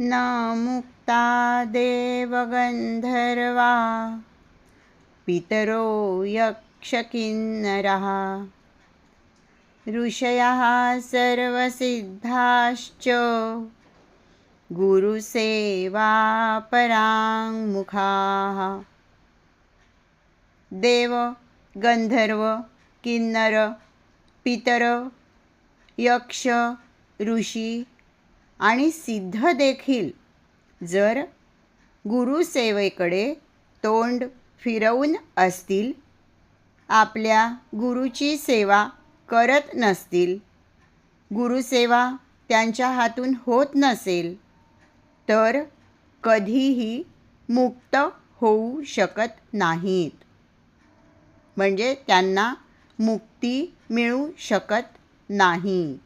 न मुक्ता देवगन्धर्वा पितरो यक्षकिन्नरः। ऋषयः सर्वसिद्धाश्च गुरुसेवापराङ्मुखाः। देव गन्धर्व किन्नर पितर यक्ष ऋषी आणि सिद्ध देखील. जर गुरुसेवेकडे तोंड फिरवून असतील आपल्या गुरुची सेवा करत नसतील गुरुसेवा त्यांच्या हातून होत नसेल तर कधीही मुक्त होऊ शकत नाहीत. म्हणजे त्यांना मुक्ती मिळू शकत नाही.